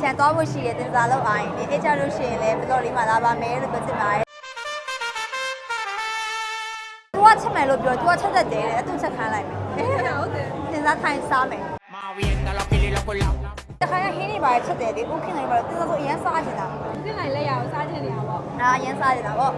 ချန်သွားဖို့ရှိတယ်တင်စားလို့အားရင်လေအဲ့ကြလို့ရှိရင်လည်းဘလော့လေးမှာလာပါမယ်လို့ပြောချင်ပါတယ်သူကချက်မယ်လို့ပြောသူကချက်တတ်တယ်တဲ့အတူချက်ခိုင်းလိုက်မယ်ဟုတ်တယ်တင်စားထိုင်စားမယ် Moviendo los kilos y los culados. တခါရဟင်းနေပါချက်တယ်လေဥခင်လိုက်ပါတော့တင်စားဆိုအရင်စားချင်တာဒီနိုင်လက်ရအောင်စားချင်နေရပါဘောအာအရင်စားချင်တာပေါ့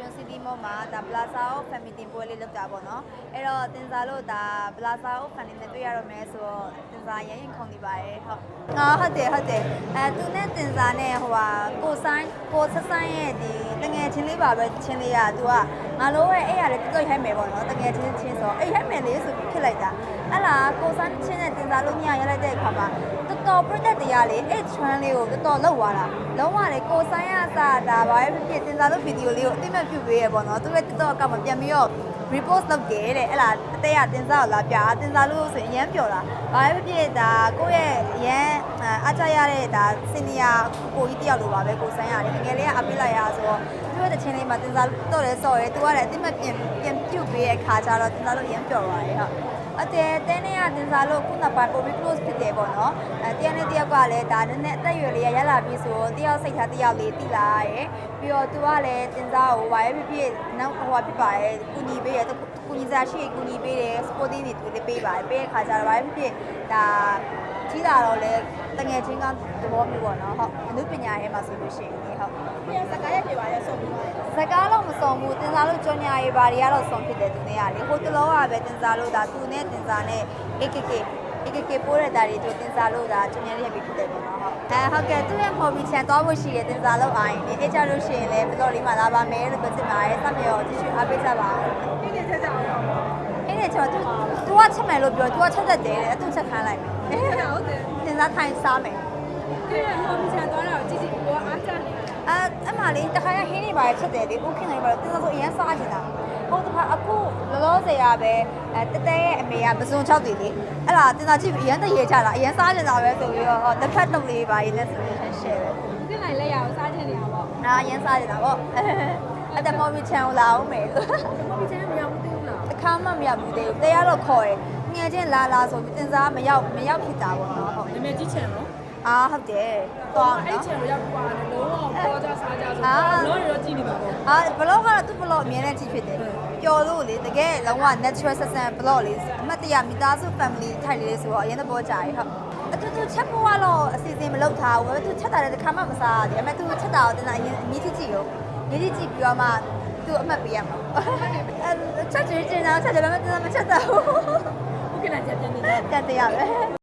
စိတ်ကျွန်းစီတီမောမှာဒါ Plaza of Family တင်ပွဲလေးလုပ်တာပေါ့နော်အဲ့တော့တင်စားလို့ဒါ Plaza of Family နဲ့တွေ့ရတော့မယ်ဆိုတော့တင်စားရရင်ခုံနေပါတယ်ဟုတ်အာဟုတ်တယ်ဟုတ်တယ်အဲသူနဲ့တင်စားနဲ့ဟိုဟာကိုဆိုင်ကိုဆက်ဆိုင်ရဲ့ဒီတငယ်ချင်းလေးပါပဲချင်းလေးကသူကငါလိုရဲ့အဲ့ရတယ်တော်တော်ရိုက်မယ်ပေါ့နော်တငယ်ချင်းချင်းဆိုအဲ့ရိုက်မယ်လေးဆိုပြီးဖြစ်လိုက်တာအဲ့လားကိုဆိုင်ချင်းနဲ့တင်စားလို့ညရလိုက်တဲ့အခါမှာတော်တော်ပြတ်တရားလေးအဲ့ trend လေးကိုတော်တော်လောက်သွားတာလုံးဝလေကိုဆိုင်ရအစားဒါပါပဲဖြစ်ဖြစ်တင်စားလို့ဗီဒီယိုလေးကိုအသိမဲ့ပြုတ်ပေးရပေါ့နော်သူရဲ့ TikTok အကောင့်မှာပြန်ပြီးတော့ repost လုပ်တယ်တဲ့အဲ့လားအသေးရတင်စားကိုလာပြတင်စားလို့ဆိုရင်အရန်ပျော်တာဘာပဲဖြစ်ဖြစ်ဒါကိုယ့်ရဲ့အရန်အားကြရတဲ့ဒါစင်နီယာကိုကြီးတယောက်လိုပါပဲကိုဆိုင်ရတယ်ငယ်လေးကအပိလိုက်ရဆိုတော့သူရဲ့တချင်းလေးမှာတင်စားတော့လဲစော်ရဲသူကလည်းအသိမဲ့ပြန်ပြန်ပြုတ်ပေးတဲ့ခါကျတော့တင်စားလို့အရန်ပျော်ပါတယ်ဟုတ် အတဲတဲနဲ့ကတင်စားလို့ခုနကပို close ဖြစ်တယ်ပေါ့နော်အဲတယောက်နဲ့တယောက်ကလည်းဒါနည်းနည်းအသက်အရွယ်လေးရရလာပြီဆိုတော့တယောက်စိတ်ထားတယောက်လေးတိလာရဲပြီးတော့သူကလည်းတင်စားကိုဝါရဲဖြစ်ဖြစ်နောက်ဟိုဟာဖြစ်ပါရဲ့ကုညီပေးရကုညီစားရှိကုညီပေးတယ် sporting တွေသူလည်းပေးပါတယ်ပေးတဲ့ခါကျတော့ဝါရဲဖြစ်ဖြစ်ဒါကြီးလာတော့လေ တငယ်ချင်းကသဘောမျိုးပေါ့နော်ဟုတ်အနုပညာရဲ့မှာဆိုလို့ရှိရင်လေဟုတ်ပြန်စကားရက်ပြပါရဲဆုံးပြီးပါတယ်စကားတော့မစုံဘူးတင်စားလို့ကြောညာရေးဘာတွေကတော့စုံဖြစ်တယ်သူနဲ့ကလေဟိုတလောကပဲတင်စားလို့ဒါသူနဲ့တင်စားနဲ့ AKK AKK ပိုးတဲ့ဒါတွေသူတင်စားလို့ဒါကြောညာလေးဖြစ်တယ်ပေါ့နော်ဟုတ်အဲဟုတ်ကဲ့သူရဲ့ hobby ချန်သွားဖို့ရှိတယ်တင်စားလို့အားရင်လေအဲ့ကြလို့ရှိရင်လည်းဘလော့လေးမှာလာပါမယ်လို့ပြောချင်ပါတယ်စမေရောကြည့်ရှုအားပေးကြပါဦးဒီနေ့ချက်ကြအောင်ပါဘောအဲ့ဒီကျွန်တော်သူသူကချက်မယ်လို့ပြောသူကချက်တတ်တယ်တဲ့အတူချက်ခိုင်းလိုက်မယ်ဟုတ်တယ်တင် စားထိုင်စားမယ်ဒီကဟောမချန်သွားတော့ကြည့်ကြည့်ကိုအားကြနေတယ်အဲအမလေးတခါရဟင်းနေပါချက်တယ်လေဥခင်လိုက်ပါတော့တင်စားဆိုအရင်စားချင်တာဟုတ်တခါအခုလောလောဆယ်ရပဲအဲတတဲရဲ့အမေကပစုံ6တီလေအဲ့ဒါတင်စားကြည့်ပြီးအရင်တရေချတာအရင်စားချင်တာပဲဆိုပြီးတော့တစ်ဖက်တုပ်လေးပါရေးလက်ဆိုရင်ရှယ်ပဲဒီနိုင်လက်ရအောင်စားချင်နေရပါဘောဒါအရင်စားချင်တာပေါ့အဲ့ဒါမော်မီချန်ကိုလာအောင်မယ်လို့ဟောမချန်မရဘူးသေးဘူးလားအခါမှမရောက်ဘူးသေးဘူးတရားတော့ခေါ်တယ် ငယ်ချင်းလာလာဆိုပြီးတင်စားမရောက်မရောက်ဖြစ်တာပေါ့နော်ဟုတ်နာမည်ကြီးချန်နော်အာဟုတ်တယ်တော့အဲ့နော် ချန်ကိုရောက်သွားတယ်လုံးဝပေါ်ကြစားကြဆိုအာတော့လုံးရောကြည့်နေပါဘောအာဘလော့ကတော့သူ့ဘလော့အမြဲတမ်းကြည့်ဖြစ်တယ်ပျော်လို့လေတကယ်လုံးဝ natural ဆက်ဆံဘလော့လေးအမတ်တရမိသားစု family ထိုက်လေးဆိုတော့အရင်သဘောကျရဟုတ်အတူတူချက်ဖို့ကတော့အစီအစဉ်မလုပ်ထားဘူးပဲသူချက်တာလည်းတစ်ခါမှမစားရတယ်အမေသူချက်တာကိုတင်တာအရင်အမြင့်ကြည့်ကြည့်ရောမြင့်ကြည့်ကြည့်ပြီးတော့မှသူအမှတ်ပေးရမှာအဲချက်ကြည့်ကျင်တာချက်တယ်ပဲမတင်တာမချက်တာဘူး ဟုတ်ကဲ့လားချက်ပြန်နေတယ်တန်တရားပဲ